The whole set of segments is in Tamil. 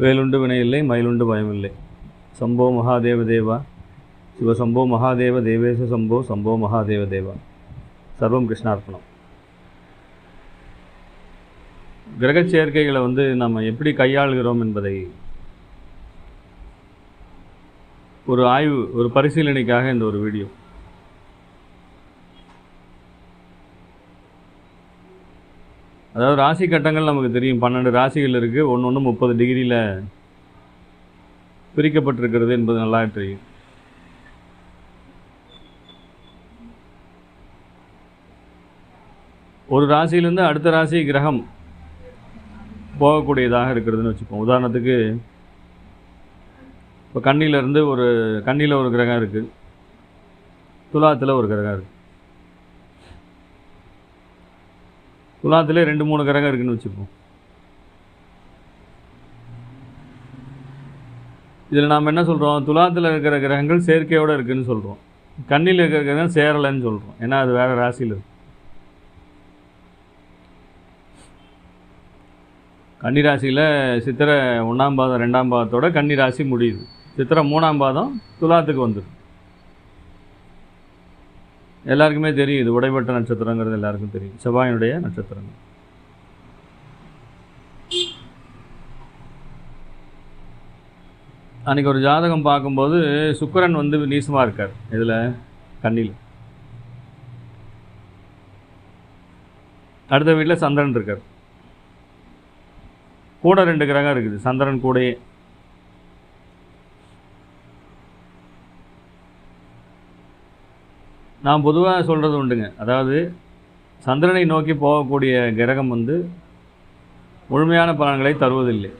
வேலுண்டு வினையில்லை மயிலுண்டு பயமில்லை. சம்போ மகாதேவ தேவா. சிவசம்போ மகாதேவ தேவேச சம்போ சம்போ மகாதேவ தேவா. சர்வம் கிருஷ்ணார்ப்பணம். கிரகச் சேர்க்கைகளை வந்து நம்ம எப்படி கையாளுகிறோம் என்பதை ஒரு ஆய்வு ஒரு பரிசீலனைக்காக இந்த ஒரு வீடியோ. அதாவது ராசி கட்டங்கள் நமக்கு தெரியும். பன்னெண்டு ராசிகள் இருக்குது ஒன்று ஒன்று முப்பது டிகிரியில் பிரிக்கப்பட்டிருக்கிறது என்பது நல்லா தெரியும். ஒரு ராசியிலேருந்து அடுத்த ராசி கிரகம் போகக்கூடியதாக இருக்கிறதுன்னு வச்சுப்போம். உதாரணத்துக்கு இப்போ கண்ணியிலேருந்து ஒரு கண்ணியில் ஒரு கிரகம் இருக்குது துலாத்தில் ஒரு கிரகம் இருக்குது துலாத்தில் ரெண்டு மூணு கிரகம் இருக்குன்னு வச்சுப்போம். இதில் நாம் என்ன சொல்கிறோம் துலாத்தில் இருக்கிற கிரகங்கள் சேர்க்கையோடு இருக்குதுன்னு சொல்கிறோம் கண்ணில் இருக்கிற கிரகம் சேரலைன்னு சொல்கிறோம் ஏன்னா அது வேறு ராசியில் இருக்கும் கன்னி ராசியில் சித்திரை ஒன்றாம் பாதம் ரெண்டாம் பாதத்தோட கன்னி ராசி முடியுது. சித்திரை மூணாம் பாதம் துலாத்துக்கு வந்துடும் எல்லாருக்குமே தெரியும் இது உடைபட்ட நட்சத்திரங்கிறது எல்லாருக்கும் தெரியும். செவ்வாயினுடைய நட்சத்திரங்கள் அன்றைக்கி ஒரு ஜாதகம் பார்க்கும்போது சுக்கரன் வந்து நீசமாக இருக்கார். இதில் கண்ணில். அடுத்த வீட்டில் சந்திரன் இருக்கார். கூட ரெண்டு கிரகம் இருக்குது. சந்திரன் கூடையே. நான் பொதுவாக சொல்கிறது உண்டுங்க. அதாவது சந்திரனை நோக்கி போகக்கூடிய கிரகம் வந்து முழுமையான பலன்களை தருவதில்லை.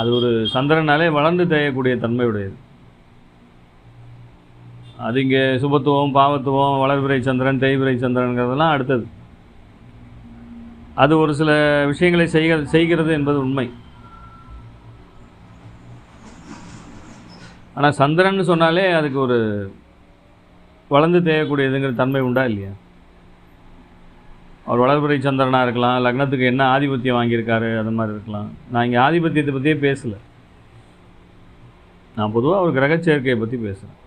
அது ஒரு சந்திரனாலே வளர்ந்து தேயக்கூடிய தன்மையுடையது. அது இங்கே சுபத்துவம் பாவத்துவம் வளர்பிறை சந்திரன் தேய்பிறை சந்திரன்கிறதெல்லாம் அடுத்தது. அது ஒரு சில விஷயங்களை செய்க செய்கிறது என்பது உண்மை. ஆனால் சந்திரன் சொன்னாலே அதுக்கு ஒரு வளர்ந்து தேயக்கூடியதுங்கிற தன்மை உண்டா இல்லையா? அவர் வளர்புரை சந்திரனாக இருக்கலாம் லக்னத்துக்கு என்ன ஆதிபத்தியம் வாங்கியிருக்காரு அது மாதிரி இருக்கலாம். நான் இங்கே ஆதிபத்தியத்தை பற்றியே பேசலை. நான் பொதுவாக ஒரு கிரகச் சேர்க்கையை பற்றி பேசுகிறேன்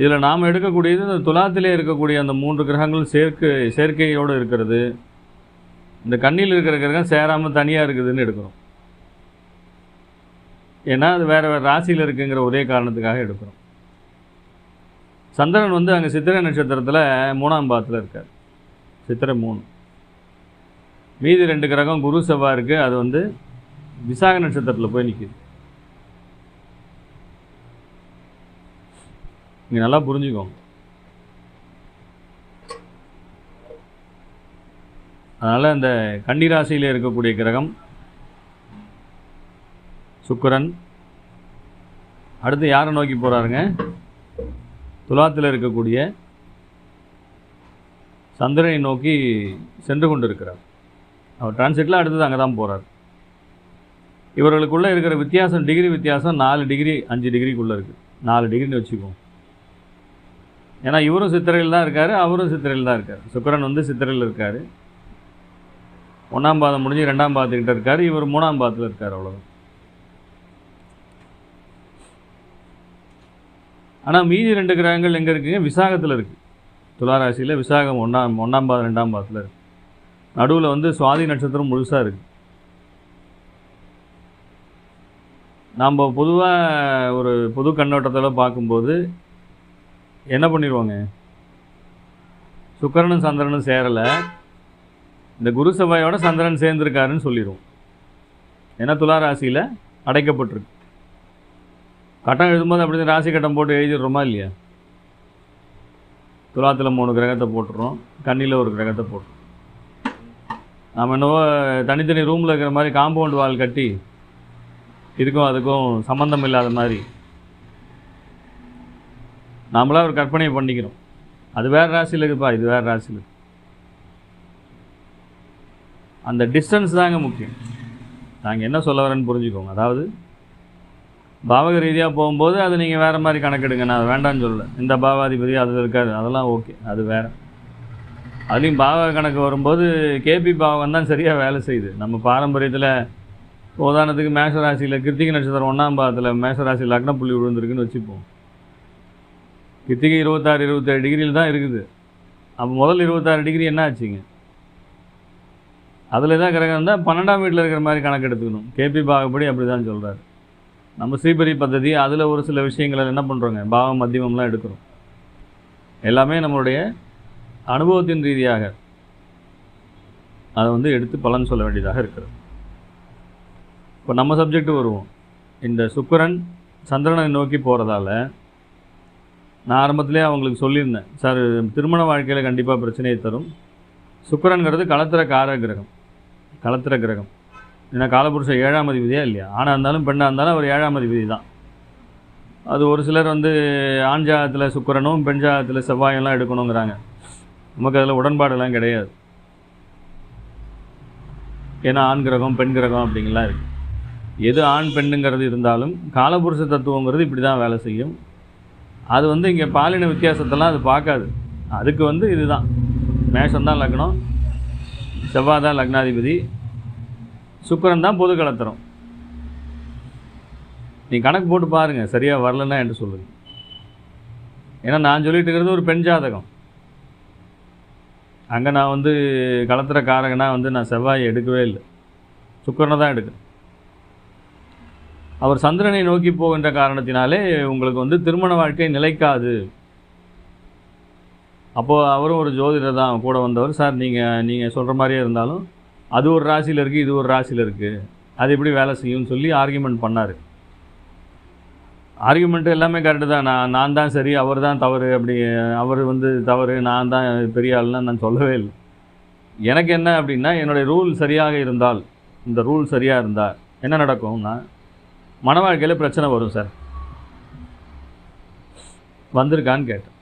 இதில் நாம் எடுக்கக்கூடியது இந்த துலாத்திலே இருக்கக்கூடிய அந்த மூன்று கிரகங்கள் சேர்க்கை சேர்க்கையோடு இருக்கிறது. இந்த கண்ணில் இருக்கிற கிரகம் சேராமல் தனியாக இருக்குதுன்னு எடுக்கிறோம். ஏன்னா அது வேறு வேறு ராசியில் இருக்குங்கிற ஒரே காரணத்துக்காக எடுக்கிறோம். சந்திரன் வந்து அங்கே சித்திரை நட்சத்திரத்தில் மூணாம் பாதத்தில் இருக்கார். சித்திரை மூணு. மீதி ரெண்டு கிரகம் குரு செவ்வாய் இருக்குது அது வந்து விசாக நட்சத்திரத்தில் போய் நிற்கிது நீங்கள் நல்லா புரிஞ்சுக்கோங்க. அதனால் இந்த கன்னிராசியில் இருக்கக்கூடிய கிரகம் சுக்கரன். அடுத்து யாரை நோக்கி போகிறாருங்க துலாத்தில் இருக்கக்கூடிய சந்திரனை நோக்கி சென்று கொண்டு இருக்கிறார் அவர் டிரான்சிட்டில் அடுத்தது அங்கே தான் போகிறார் இவர்களுக்குள்ளே இருக்கிற வித்தியாசம் டிகிரி வித்தியாசம் நாலு டிகிரி அஞ்சு டிகிரிக்குள்ளே இருக்குது நாலு டிகிரின்னு வச்சுக்குவோம். ஏன்னா இவரும் சித்திரையில் தான் இருக்கார் அவரும் சித்திரையில் தான் இருக்கார். சுக்கரன் வந்து சித்திரையில் இருக்கார். ஒன்றாம் பாதம் முடிஞ்சு ரெண்டாம் பாதத்துக்கிட்ட இருக்கார் இவர் மூணாம் பாதத்தில் இருக்கார் அவ்வளோதான் ஆனால் மீதி ரெண்டு கிரகங்கள் எங்கே இருக்குங்க விசாகத்தில் இருக்குது துளாராசியில் விசாகம் ஒன்றாம் ஒன்றாம் பாதம் ரெண்டாம் பாதத்தில் இருக்குது நடுவில் வந்து சுவாதி நட்சத்திரம் முழுசாக இருக்குது நாம் பொதுவாக ஒரு பொது கண்ணோட்டத்தில் பார்க்கும்போது என்ன பண்ணிடுவாங்க சுக்கரனும் சந்திரனும் சேரலை. இந்த குரு சபையோட சந்திரன் சேர்ந்துருக்காருன்னு சொல்லிடுவோம் ஏன்னா துளாராசியில் அடைக்கப்பட்டிருக்கு. கட்டம் எழுதும்போது அப்படி தான் ராசி கட்டம் போட்டு எழுதிடுறோமா இல்லையா? துலாத்தில் மூணு கிரகத்தை போட்டுறோம். கண்ணியில் ஒரு கிரகத்தை போட்டுறோம். நாம் என்னவோ தனித்தனி ரூமில் இருக்கிற மாதிரி காம்பவுண்ட் வால் கட்டி இதுக்கும் அதுக்கும் சம்மந்தம் இல்லாத மாதிரி நாமளாக ஒரு கற்பனையை பண்ணிக்கிறோம். அது வேறு ராசியில் இருக்குப்பா இது வேறு ராசியில் அந்த டிஸ்டன்ஸ் தாங்க முக்கியம். நாங்கள் என்ன சொல்ல வரேன்னு புரிஞ்சுக்கோங்க. அதாவது பாவக ரீதியாக போகும்போது அது நீங்கள் வேறு மாதிரி கணக்கெடுங்க. நான் அதை வேண்டாம்னு சொல்லல. இந்த பாவாதிபதி அதில் இருக்காது அதெல்லாம் ஓகே. அது வேறு. அதுலேயும் பாவ கணக்கு வரும்போது கேபி பாவகம் தான் சரியாக வேலை செய்யுது. நம்ம பாரம்பரியத்தில் உதாரணத்துக்கு மேஷராசியில் கிருத்திகை நட்சத்திரம் ஒன்றாம் பாதத்தில் மேஷராசி லக்ன புள்ளி விழுந்திருக்குன்னு வச்சுப்போம். கிருத்திகை இருபத்தாறு இருபத்தேழு டிகிரியில் தான் இருக்குது. அப்போ முதல் இருபத்தாறு டிகிரி என்ன ஆச்சுங்க? அதில் தான் கிரகம் இருந்தால் பன்னெண்டாம் வீட்டில் இருக்கிற மாதிரி கணக்கு எடுத்துக்கணும் கேபி பாகப்படி அப்படி தான் சொல்கிறாரு நம்ம ஸ்ரீபரி பദ്ധதி அதில் ஒரு சில விஷயங்களை என்ன பண்ணுறோங்க பாவம் மத்தியமம்லாம் எடுக்கிறோம். எல்லாமே நம்மளுடைய அனுபவத்தின் ரீதியாக அதை வந்து எடுத்து பலன் சொல்ல வேண்டியதாக இருக்கிறது. இப்போ நம்ம சப்ஜெக்ட் வருவோம். இந்த சுக்கரன் சந்திரனை நோக்கி போகிறதால நான் ஆரம்பத்திலே அவங்களுக்கு சொல்லியிருந்தேன். சார் திருமண வாழ்க்கையில் கண்டிப்பாக பிரச்சனையை தரும். சுக்கிரன்கிறது களத்திர கார கிரகம் களத்திர கிரகம். ஏன்னா காலபுருஷ ஏழாம் அதிபதியா இல்லையா? ஆணாக இருந்தாலும் பெண்ணாக இருந்தாலும் அவர் ஏழாம் அதிபதி தான். அது ஒரு சிலர் வந்து ஆண் ஜாதத்தில் சுக்கிரனும் பெண் ஜாதத்தில் செவ்வாயெல்லாம் எடுக்கணுங்கிறாங்க. நமக்கு அதில் உடன்பாடெல்லாம் கிடையாது. ஏன்னா ஆண் கிரகம் பெண் கிரகம் அப்படிங்கலாம் இருக்குது எது ஆண் பெண்ணுங்கிறது இருந்தாலும் காலபுருஷ தத்துவங்கிறது இப்படி தான் வேலை செய்யும். அது வந்து இங்கே பாலின வித்தியாசத்தெல்லாம் அது பார்க்காது. அதுக்கு வந்து இதுதான். மேஷம் தான் லக்னம் செவ்வாய் தான் லக்னாதிபதி. சுக்கிரன் தான் பொது கலத்திரம். நீ கணக்கு போட்டு பாருங்கள் சரியாக வரலன்னா என்று சொல்லுங்க. ஏன்னா நான் சொல்லிட்டு இருக்கிறது ஒரு பெண் ஜாதகம். அங்கே நான் வந்து கலத்திர காரகனா வந்து நான் செவ்வாயை எடுக்கவே இல்லை. சுக்கிரனை தான் எடுக்கிறேன் அவர் சந்திரனை நோக்கி போகின்ற காரணத்தினாலே உங்களுக்கு வந்து திருமண வாழ்க்கை நிலைக்காது. அப்போது அவரும் ஒரு ஜோதிடர் தான் கூட வந்தவர். சார் நீங்கள் நீங்கள் சொல்கிற மாதிரியே இருந்தாலும் அது ஒரு ராசியில் இருக்குது இது ஒரு ராசியில் இருக்குது அது எப்படி வேலை செய்யும்னு சொல்லி ஆர்கியூமெண்ட் பண்ணார். ஆர்கியூமெண்ட் எல்லாமே கரெக்டு தான். நான் நான் தான் சரி அவர் தான் தவறு அப்படி அவர் வந்து தவறு நான் தான் பெரிய ஆள்லாம் நான் சொல்லவே இல்லை. எனக்கு என்ன அப்படின்னா என்னுடைய ரூல் சரியாக இருந்தால் இந்த ரூல் சரியாக இருந்தால் என்ன நடக்கும்னா மன வாழ்க்கையில் பிரச்சனை வரும் சார். வந்திருக்கான்னு கேட்டேன்.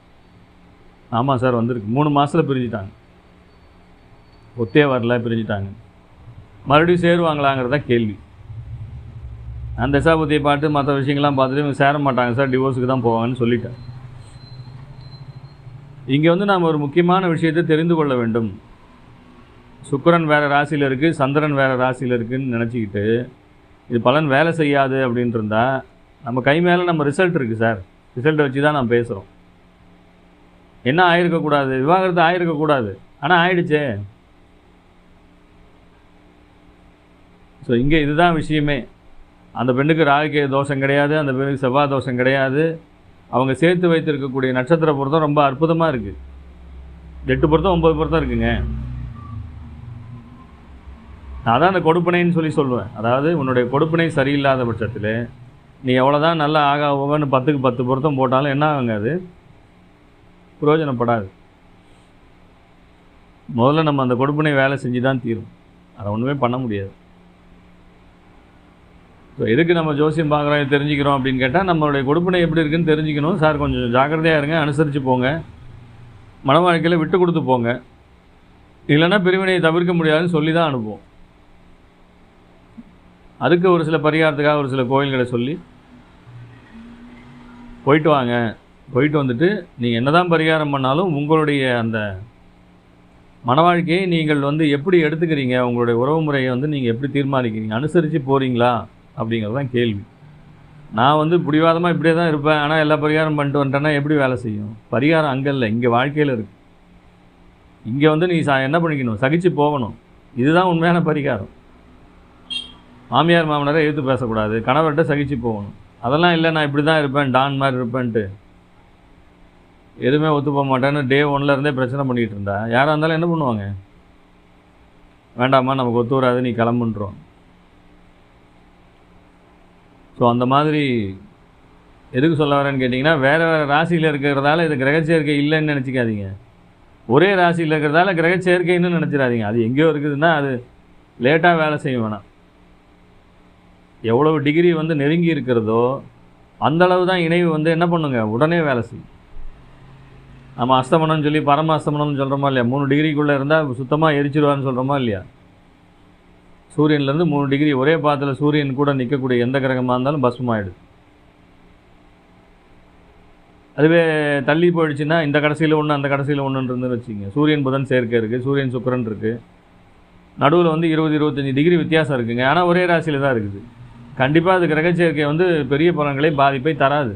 ஆமாம் சார் வந்திருக்கு. மூணு மாதத்தில் பிரிஞ்சுட்டாங்க. ஒத்தே வரல பிரிஞ்சுட்டாங்க. மறுபடியும் சேருவாங்களாங்கிறத கேள்வி. அந்த தசாபதியை பார்த்து மற்ற விஷயங்கள்லாம் பார்த்துட்டு இவங்க சேர மாட்டாங்க சார் டிவோர்ஸுக்கு தான் போவாங்கன்னு சொல்லிட்டேன். இங்கே வந்து நாம் ஒரு முக்கியமான விஷயத்தை தெரிந்து கொள்ள வேண்டும். சுக்கிரன் வேறு ராசியில் இருக்குது சந்திரன் வேறு ராசியில் இருக்குதுன்னு நினச்சிக்கிட்டு இது பலன் வேலை செய்யாது அப்படின்ட்டு இருந்தால் நம்ம கை மேலே நம்ம ரிசல்ட் இருக்குது சார். ரிசல்ட்டை வச்சு தான் நான் பேசுகிறோம் என்ன ஆயிருக்கக்கூடாது? விவாகரத்து ஆயிருக்கக்கூடாது. ஆனால் ஆயிடுச்சே. ஸோ இங்கே இதுதான் விஷயமே. அந்த பெண்ணுக்கு ராகுக்கு தோஷம் கிடையாது அந்த பெண்ணுக்கு செவ்வாய் தோஷம் கிடையாது. அவங்க சேர்த்து வைத்திருக்கக்கூடிய நட்சத்திர பொருத்தம் ரொம்ப அற்புதமாக இருக்குது எட்டு பொருத்தம் ஒம்பது பொருத்தம் இருக்குங்க. நான் தான் அந்த கொடுப்பனைன்னு சொல்லி சொல்லுவேன். அதாவது உன்னுடைய கொடுப்பனை சரியில்லாத பட்சத்தில் நீ எவ்வளோதான் நல்லா ஆகா ஓகன்னு பத்துக்கு பத்து பொருத்தம் போட்டாலும் என்ன ஆகுங்க அது? பிரயோஜனப்படாது முதல்ல நம்ம அந்த கொடுப்பினை வேலை செஞ்சு தான் தீரும். அதை ஒன்றுமே பண்ண முடியாது. ஸோ எதுக்கு நம்ம ஜோசியம் பார்க்குறோம் தெரிஞ்சுக்கிறோம் அப்படின்னு கேட்டால் நம்மளுடைய கொடுப்பனை எப்படி இருக்குன்னு தெரிஞ்சுக்கணும். சார் கொஞ்சம் ஜாக்கிரதையாக இருங்க அனுசரித்து போங்க. மன வாழ்க்கையில் விட்டு கொடுத்து போங்க. இல்லைன்னா பிரிவினையை தவிர்க்க முடியாதுன்னு சொல்லி தான் அனுப்புவோம். அதுக்கு ஒரு சில பரிகாரத்துக்காக ஒரு சில கோயில்களை சொல்லி போயிட்டு வாங்க. போயிட்டு வந்துட்டு நீங்கள் என்னதான் பரிகாரம் பண்ணாலும் உங்களுடைய அந்த மன வாழ்க்கையை நீங்கள் வந்து எப்படி எடுத்துக்கிறீங்க உங்களுடைய உறவு முறையை வந்து நீங்கள் எப்படி தீர்மானிக்கிறீங்க அனுசரித்து போகிறீங்களா அப்படிங்கிறது தான் கேள்வி. நான் வந்து பிடிவாதமாக இப்படியே தான் இருப்பேன். ஆனால் எல்லா பரிகாரம் பண்ணிட்டு வந்துட்டேன்னா எப்படி வேலை செய்யும்? பரிகாரம் அங்கே இல்லை இங்கே வாழ்க்கையில் இருக்குது இங்கே வந்து நீ சா என்ன பண்ணிக்கணும்? சகிச்சு போகணும். இதுதான் உண்மையான பரிகாரம். மாமியார் மாமனாரை எடுத்து பேசக்கூடாது. கணவர்கிட்ட சகிச்சு போகணும். அதெல்லாம் இல்லை நான் இப்படி தான் இருப்பேன் டான் மாதிரி இருப்பேன்ட்டு. எதுவுமே ஒத்து போக மாட்டேன்னு டே ஒன்ல இருந்தே பிரச்சனை பண்ணிகிட்டு இருந்தா. யாராக இருந்தாலும் என்ன பண்ணுவாங்க? வேண்டாம்மா நமக்கு ஒத்து வராது நீ கிளம்புன்றோம். ஸோ அந்த மாதிரி எதுக்கு சொல்ல வரேன்னு கேட்டிங்கன்னா வேறு வேறு ராசியில் இருக்கிறதால இது கிரக சேர்க்கை இல்லைன்னு நினச்சிக்காதீங்க. ஒரே ராசியில் இருக்கிறதால கிரக சேர்க்கைன்னு நினச்சிடாதீங்க. அது எங்கேயோ இருக்குதுன்னா அது லேட்டாக வேலை செய்ய வேணாம். எவ்வளவு டிகிரி வந்து நெருங்கி இருக்கிறதோ அந்தளவு தான் இணைவு வந்து என்ன பண்ணுங்க? உடனே வேலை செய்யும். நம்ம அஸ்தமனம்னு சொல்லி பரம அஸ்தமனம்னு சொல்கிறோமா இல்லையா? மூணு டிகிரிக்குள்ளே இருந்தால் சுத்தமாக எரிச்சிடுவான்னு சொல்கிறோமா இல்லையா? சூரியன்லேருந்து மூணு டிகிரி ஒரே பாதத்தில் சூரியன் கூட நிற்கக்கூடிய எந்த கிரகமாக இருந்தாலும் பஸ்மமாயிடுது அதுவே தள்ளி போயிடுச்சுன்னா இந்த கடைசியில் ஒன்று அந்த கடைசியில் ஒன்றுன்றது வச்சுங்க சூரியன் புதன் சேர்க்கை இருக்குது சூரியன் சுக்கிரன் இருக்குது நடுவில் வந்து இருபது இருபத்தஞ்சி டிகிரி வித்தியாசம் இருக்குங்க. ஆனால் ஒரே ராசியில் தான் இருக்குது. கண்டிப்பாக அது கிரகச்சேர்க்கை வந்து பெரிய பலன்களை பாதிப்பை தராது.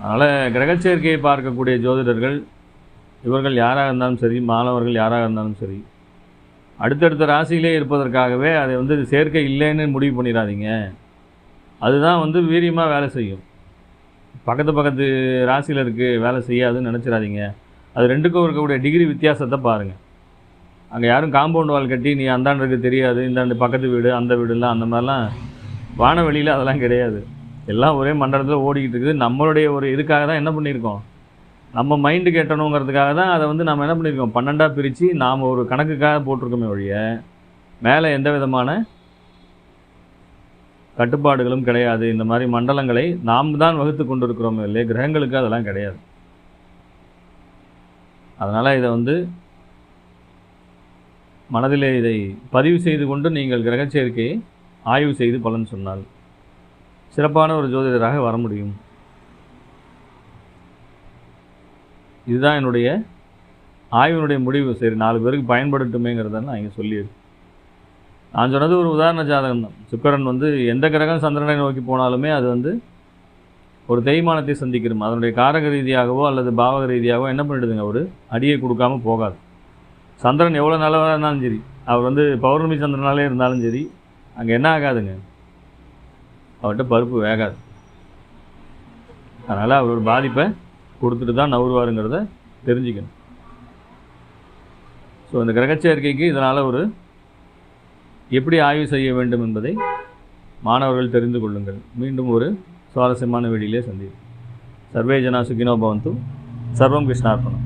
அதனால் கிரகச்சேர்க்கையை பார்க்கக்கூடிய ஜோதிடர்கள் இவர்கள் யாராக இருந்தாலும் சரி மாணவர்கள் யாராக இருந்தாலும் சரி அடுத்தடுத்த ராசியிலே இருப்பதற்காகவே அதை வந்து சேர்க்கை இல்லைன்னு முடிவு பண்ணிடாதீங்க. அதுதான் வந்து வீரியமாக வேலை செய்யும். பக்கத்து பக்கத்து ராசியில் இருக்குது வேலை செய்யாதுன்னு நினச்சிடாதீங்க. அது ரெண்டுக்கும் இருக்கக்கூடிய டிகிரி வித்தியாசத்தை பாருங்கள் அங்கே யாரும் காம்பவுண்ட் வால் கட்டி நீ அந்தாண்டுக்கு தெரியாது இந்தாண்டு பக்கத்து வீடு அந்த வீடுலாம் அந்த மாதிரிலாம் வானவெளியில் அதெல்லாம் கிடையாது. எல்லாம் ஒரே மண்டலத்தில் ஓடிக்கிட்டு இருக்குது. நம்மளுடைய ஒரு இதுக்காக தான் என்ன பண்ணியிருக்கோம்? நம்ம மைண்டு கேட்டணுங்கிறதுக்காக தான் அதை வந்து நம்ம என்ன பண்ணியிருக்கோம் பன்னெண்டாக பிரித்து நாம் ஒரு கணக்குக்காக போட்டிருக்கோமே ஒழிய மேலே எந்த விதமான கட்டுப்பாடுகளும் கிடையாது. இந்த மாதிரி மண்டலங்களை நாம் தான் வகுத்து கொண்டிருக்கிறோமே இல்லையே கிரகங்களுக்கு அதெல்லாம் கிடையாது. அதனால் இதை வந்து மனதிலே இதை பதிவு செய்து கொண்டு நீங்கள் கிரக சேர்க்கையை ஆய்வு செய்து பலன் சொன்னால் சிறப்பான ஒரு ஜோதிடராக வர முடியும். இதுதான் என்னுடைய ஆய்வினுடைய முடிவு. சரி நாலு பேருக்கு பயன்படுத்துமேங்கிறத நான் இங்கே சொல்லியிருக்கேன். நான் சொன்னது ஒரு உதாரண ஜாதகம் தான். சுக்கரன் வந்து எந்த கிரகம் சந்திரனை நோக்கி போனாலுமே அது வந்து ஒரு தேய்மானத்தை சந்திக்கிறோம் அதனுடைய காரக ரீதியாகவோ அல்லது பாவக ரீதியாகவோ என்ன பண்ணிடுதுங்க? ஒரு அடியை கொடுக்காம போகாது. சந்திரன் எவ்வளோ நல்லவராக இருந்தாலும் சரி அவர் வந்து பௌர்ணமி சந்திரனாலே இருந்தாலும் சரி அங்கே என்ன ஆகாதுங்க? அவர்கிட்ட பருப்பு வேகாது. அதனால் அவர் ஒரு பாதிப்பை கொடுத்துட்டு தான் நவருவாருங்கிறத தெரிஞ்சுக்கணும். ஸோ இந்த கிரகச்சேர்க்கைக்கு இதனால் ஒரு எப்படி ஆய்வு செய்ய வேண்டும் என்பதை மாணவர்கள் தெரிந்து கொள்ளுங்கள். மீண்டும் ஒரு சுவாரஸ்யமான வீடியோலே சந்திப்போம். சர்வே ஜனா சுகினோ பவந்தும் சர்வம் கிருஷ்ணார்ப்பணம்